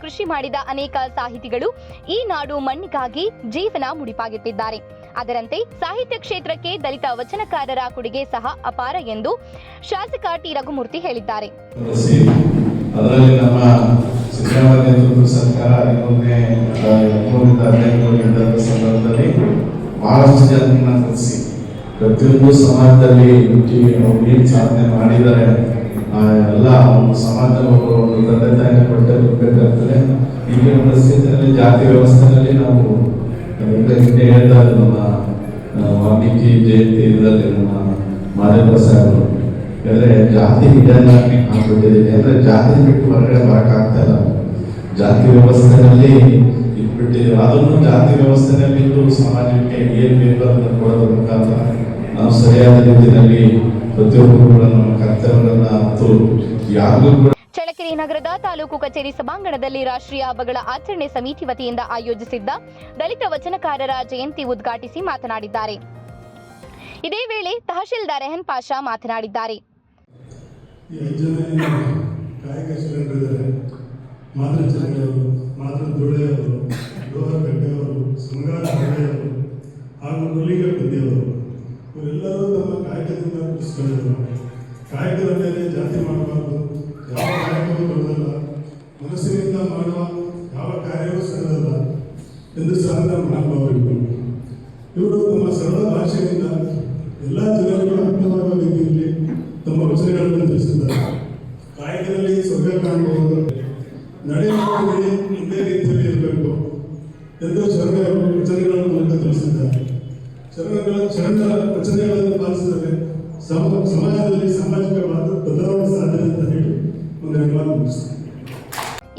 ಕೃಷಿ ಮಾಡಿದ ಅನೇಕ ಸಾಹಿತಿಗಳು ಈ ನಾಡು ಮಣ್ಣಿಗಾಗಿ ಜೀವನ ಮುಡಿಪಾಗಿಟ್ಟಿದ್ದಾರೆ. ಅದರಂತೆ ಸಾಹಿತ್ಯ ಕ್ಷೇತ್ರಕ್ಕೆ ದಲಿತ ವಚನಕಾರರ ಕೊಡುಗೆ ಸಹ ಅಪಾರ ಎಂದು ಶಾಸಕ ಟಿ. ರಘುಮೂರ್ತಿ ಹೇಳಿದ್ದಾರೆ. ಅದರಲ್ಲಿ ನಮ್ಮ ಪ್ರತಿಯೊಂದು ಸಮಾಜದಲ್ಲಿ ಸಾಧನೆ ಮಾಡಿದ್ದಾರೆ. ಎಲ್ಲ ಒಂದು ಸಮಾಜದಲ್ಲಿ ಒಬ್ಬರು ಒಂದು ತಂದೆ ತಾಯಿನ ಕೊಟ್ಟೆ ಈಗಿನ ಪರಿಸ್ಥಿತಿಯಲ್ಲಿ ಜಾತಿ ವ್ಯವಸ್ಥೆಯಲ್ಲಿ ನಾವು ಹಿಂದೆ ಹೇಳ್ತಾರೆ ನಮ್ಮ ವಾಲ್ಮೀಕಿ ಜಯಂತಿ ಇದರಲ್ಲಿ ನಮ್ಮ ಮಾದೇವ ಸಾಹೇಬರು. ಯಾಕಂದ್ರೆ ಜಾತಿ ಇದನ್ನ ಆಗ್ಬಿಟ್ಟಿದೆ ಅಂದ್ರೆ ಜಾತಿ ಬಿಟ್ಟು ಹೊರಗಡೆ ಬರಕ್ಕಾಗ್ತಾ ಇಲ್ಲ. ಜಾತಿ ವ್ಯವಸ್ಥೆಯಲ್ಲಿ ಇಟ್ಬಿಟ್ಟಿದ್ದೀವಿ. ಅದನ್ನು ಜಾತಿ ವ್ಯವಸ್ಥೆನಲ್ಲಿ ಇದ್ದು ಸಮಾಜಕ್ಕೆ ಏನ್ ಬೇಕು ಅದನ್ನು ಕೊಡೋದ್ರ ಮುಖಾಂತರ ನಾವು ಸರಿಯಾದ ರೀತಿಯಲ್ಲಿ ಪ್ರತಿಯೊಬ್ಬರು ನಮ್ಮ ಕರ್ತವ್ಯಗಳನ್ನ ಮತ್ತು ಯಾರಿಗೂ ಕೂಡ ಚಳ್ಳಕೆರೆ ನಗರದ ತಾಲೂಕು ಕಚೇರಿ ಸಭಾಂಗಣದಲ್ಲಿ ರಾಷ್ಟ್ರೀಯ ಹಬ್ಬಗಳ ಆಚರಣೆ ಸಮಿತಿ ವತಿಯಿಂದ ಆಯೋಜಿಸಿದ್ದ ದಲಿತ ವಚನಕಾರರ ಜಯಂತಿ ಉದ್ಘಾಟಿಸಿ ಮಾತನಾಡಿದ್ದಾರೆ. ಇದೇ ವೇಳೆ ತಹಶೀಲ್ದಾರ್ ರೆಹನ್ ಪಾಷಾ ಮಾತನಾಡಿದ್ದಾರೆ. ಹಾಗೂ ಇವರೆಲ್ಲರೂ ತಮ್ಮ ಕಾಯಕದಿಂದ ಕೃಷಿಕೊಂಡಿದ್ದಾರೆ ಕಾಯಕದ ಮೇಲೆ ಜಾತಿ ಮಾಡಬಾರ್ದು. ಯಾವ ಕಾಯಕವೂ ದೊಡ್ಡದಲ್ಲ ಮನಸ್ಸಿನಿಂದ ಮಾಡುವ ಯಾವ ಕಾರ್ಯವೂ ಸರಳಲ್ಲ ಎಂದು ನಮ್ಮ ಮಹಾನುಭಾವರು ಇವರು ತಮ್ಮ ಸರಳ ಭಾಷೆಯಿಂದ ಎಲ್ಲ ಜನರಿಗೂ ಅರ್ಥವಾಗುವ ರೀತಿಯಲ್ಲಿ ತಮ್ಮ ವಚನಗಳನ್ನು ತಿಳಿಸಿದ್ದಾರೆ. ಕಾಯಕದಲ್ಲಿ ಸ್ವರ್ಗ ಕಾಣಬಹುದು. ನಡೆಯುವ ಒಂದೇ ರೀತಿಯಲ್ಲಿ ಇರಬೇಕು ಎಂದು ಶರಣ ವಚನಗಳ ಮೂಲಕ ತಿಳಿಸಿದ್ದಾರೆ. ಶರಣಗಳ ಚರಣ ಪಾಲಿಸಿದರೆ ಸಮ- ಸಮಾಜದಲ್ಲಿ ಬದಲಾವಣೆ ಸಾಧ್ಯ ಅಂತ ಹೇಳಿ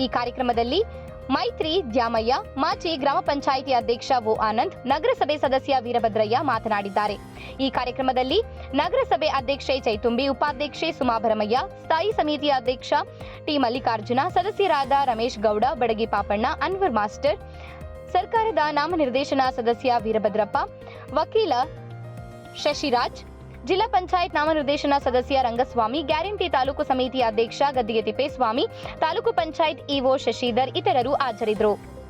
ಈ ಕಾರ್ಯಕ್ರಮದಲ್ಲಿ ಮೈತ್ರಿ, ದ್ಯಾಮಯ್ಯ, ಮಾಚಿ ಗ್ರಾಮ ಪಂಚಾಯಿತಿ ಅಧ್ಯಕ್ಷ ಓ ಆನಂದ್, ನಗರಸಭೆ ಸದಸ್ಯ ವೀರಭದ್ರಯ್ಯ ಮಾತನಾಡಿದ್ದಾರೆ. ಈ ಕಾರ್ಯಕ್ರಮದಲ್ಲಿ ನಗರಸಭೆ ಅಧ್ಯಕ್ಷೆ ಚೈತುಂಬಿ, ಉಪಾಧ್ಯಕ್ಷೆ ಸುಮಾಭರಮಯ್ಯ ಸ್ಥಾಯಿ ಸಮಿತಿಯ ಅಧ್ಯಕ್ಷ ಟಿ ಮಲ್ಲಿಕಾರ್ಜುನ, ಸದಸ್ಯರಾದ ರಮೇಶ್ ಗೌಡ, ಬಡಗಿ ಪಾಪಣ್ಣ, ಅನ್ವರ್ ಮಾಸ್ಟರ್ ಸರ್ಕಾರದ ನಾಮನಿರ್ದೇಶನ ಸದಸ್ಯ ವೀರಭದ್ರಪ್ಪ, ವಕೀಲ ಶಶಿರಾಜ್, ಜಿಲ್ಲಾ ಪಂಚಾಯತ್ ನಾಮನಿರ್ದೇಶನ ಸದಸ್ಯ ರಂಗಸ್ವಾಮಿ, ಗ್ಯಾರಂಟಿ ತಾಲೂಕು ಸಮಿತಿ ಅಧ್ಯಕ್ಷ ಗದ್ದಿಗೆ ತಿಪ್ಪೇಸ್ವಾಮಿ, ತಾಲೂಕು ಪಂಚಾಯತ್ ಇಒ ಶಶಿಧರ್ ಇತರರು ಹಾಜರಿದ್ದರು.